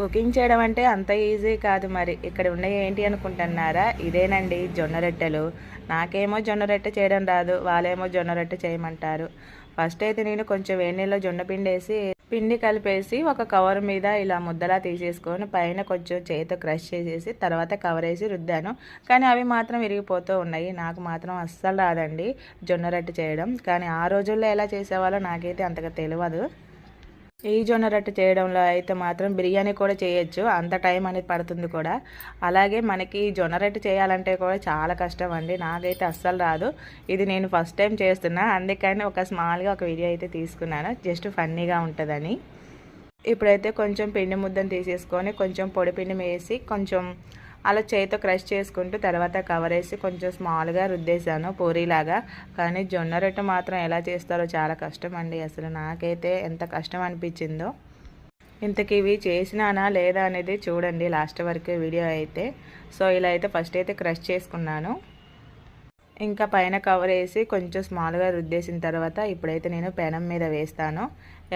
Cooking చేయడం అంటే అంత ఈజీ కాదు మరి. ఇక్కడ ఉండే ఏంటి అనుకుంటున్నారా? ఇదేనండి జొన్న రొట్టెలు. నాకేమో జొన్న రొట్టె చేయడం రాదు వాళ్ళేమో జొన్న రొట్టె చేయమంటారు. ఫస్ట్ అయితే నేను కొంచెం వేడి నీళ్ళలో జొన్న పిండి వేసి పిండి కలిపేసి ఒక కవర్ మీద ఇలా ముద్దలా తీసేసుకొని పైన కొంచెం చేతితో క్రష్ చేసేసి తర్వాత కవర్ వేసి రుద్దాను. కానీ అవి మాత్రం విరిగిపోతూ ఉన్నాయి. నాకు మాత్రం అస్సలు రాదండి జొన్న రొట్టె చేయడం. కానీ ఆ రోజుల్లో ఎలా చేసేవాళ్ళో నాకైతే అంతగా తెలియదు ఈ జొన్న రొట్టె చేయడంలో అయితే మాత్రం బిర్యానీ కూడా చేయొచ్చు. అంత టైం అనేది పడుతుంది కూడా. అలాగే మనకి జొన్న రొట్టె చేయాలంటే కూడా చాలా కష్టం అండి. నాకైతే అస్సలు రాదు. ఇది నేను ఫస్ట్ టైం చేస్తున్నా. అందుకని ఒక స్మాల్గా ఒక వీడియో అయితే తీసుకున్నాను. జస్ట్ ఫన్నీగా ఉంటుందని. ఇప్పుడైతే కొంచెం పిండి ముద్దను తీసేసుకొని కొంచెం పొడి పిండి వేసి కొంచెం అలా చేతితో క్రష్ చేసుకుంటూ తర్వాత కవర్ వేసి కొంచెం స్మాల్గా రుద్దేశాను పూరీలాగా. కానీ జొన్న రొట్టె మాత్రం ఎలా చేస్తారో చాలా కష్టం అండి. అసలు నాకైతే ఎంత కష్టం అనిపించిందో. ఇంతకీ ఇవి చేసినానా లేదా అనేది చూడండి లాస్ట్ వరకు వీడియో అయితే. సో ఇలా అయితే ఫస్ట్ అయితే క్రష్ చేసుకున్నాను. ఇంకా పైన కవర్ వేసి కొంచెం స్మాల్గా రుద్దేసిన తర్వాత ఇప్పుడైతే నేను పెనం మీద వేస్తాను.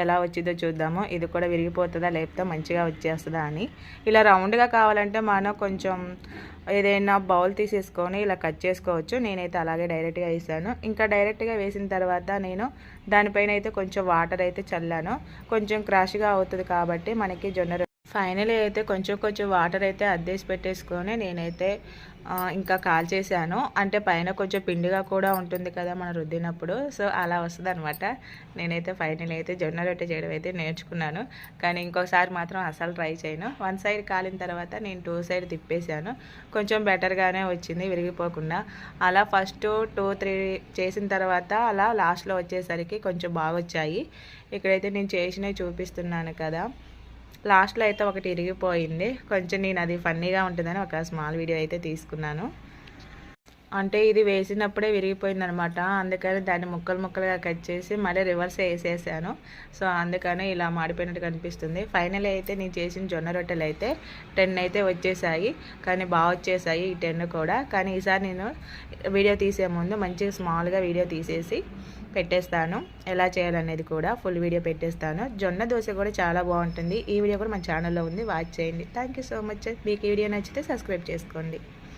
ఎలా వచ్చిందో చూద్దాము. ఇది కూడా విరిగిపోతుందా లేకపోతే మంచిగా వచ్చేస్తుందా అని. ఇలా రౌండ్గా కావాలంటే మనం కొంచెం ఏదైనా బౌల్ తీసేసుకొని ఇలా కట్ చేసుకోవచ్చు. నేనైతే అలాగే డైరెక్ట్గా వేసాను. ఇంకా డైరెక్ట్గా వేసిన తర్వాత నేను దానిపైన అయితే కొంచెం వాటర్ అయితే చల్లాను. కొంచెం క్రాష్గా అవుతుంది కాబట్టి మనకి జొన్న ఫైనలీ అయితే కొంచెం కొంచెం వాటర్ అయితే అద్దేసి పెట్టేసుకొని నేనైతే ఇంకా కాల్ చేశాను అంటే పైన కొంచెం పిండిగా కూడా ఉంటుంది కదా మనం రుద్దినప్పుడు. సో అలా వస్తుంది అనమాట నేనైతే ఫైనల్ అయితే జొన్న రొట్టె చేయడం అయితే నేర్చుకున్నాను. కానీ ఇంకోసారి మాత్రం అసలు ట్రై చేయను. వన్ సైడ్ కాలిన తర్వాత నేను టూ సైడ్ తిప్పేశాను. కొంచెం బెటర్గానే వచ్చింది విరిగిపోకుండా. అలా ఫస్ట్ టూ త్రీ చేసిన తర్వాత అలా లాస్ట్లో వచ్చేసరికి కొంచెం బాగా వచ్చాయి ఇక్కడైతే నేను చేసినవి చూపిస్తున్నాను కదా. లాస్ట్లో అయితే ఒకటి ఇరిగిపోయింది. కొంచెం నేను అది ఫన్నీగా ఉంటుందని ఒక స్మాల్ వీడియో అయితే తీసుకున్నాను. అంటే ఇది వేసినప్పుడే విరిగిపోయింది అనమాట అందుకని దాన్ని ముక్కలు ముక్కలుగా కట్ చేసి మళ్ళీ రివర్స్ వేసేసాను. సో అందుకని ఇలా మాడిపోయినట్టు కనిపిస్తుంది. ఫైనల్ అయితే నేను చేసిన జొన్న రొట్టెలు అయితే టెన్ అయితే వచ్చేసాయి. కానీ బాగా వచ్చేసాయి ఈ టెన్ కూడా. కానీ ఈసారి నేను వీడియో తీసే ముందు మంచిగా స్మాల్గా వీడియో తీసేసి పెట్టేస్తాను. ఎలా చేయాలనేది కూడా ఫుల్ వీడియో పెట్టేస్తాను. జొన్న దోశ కూడా చాలా బాగుంటుంది. ఈ వీడియో కూడా మన ఛానల్లో ఉంది. వాచ్ చేయండి. థ్యాంక్ సో మచ్ మీకు ఈ వీడియో నచ్చితే సబ్స్క్రైబ్ చేసుకోండి.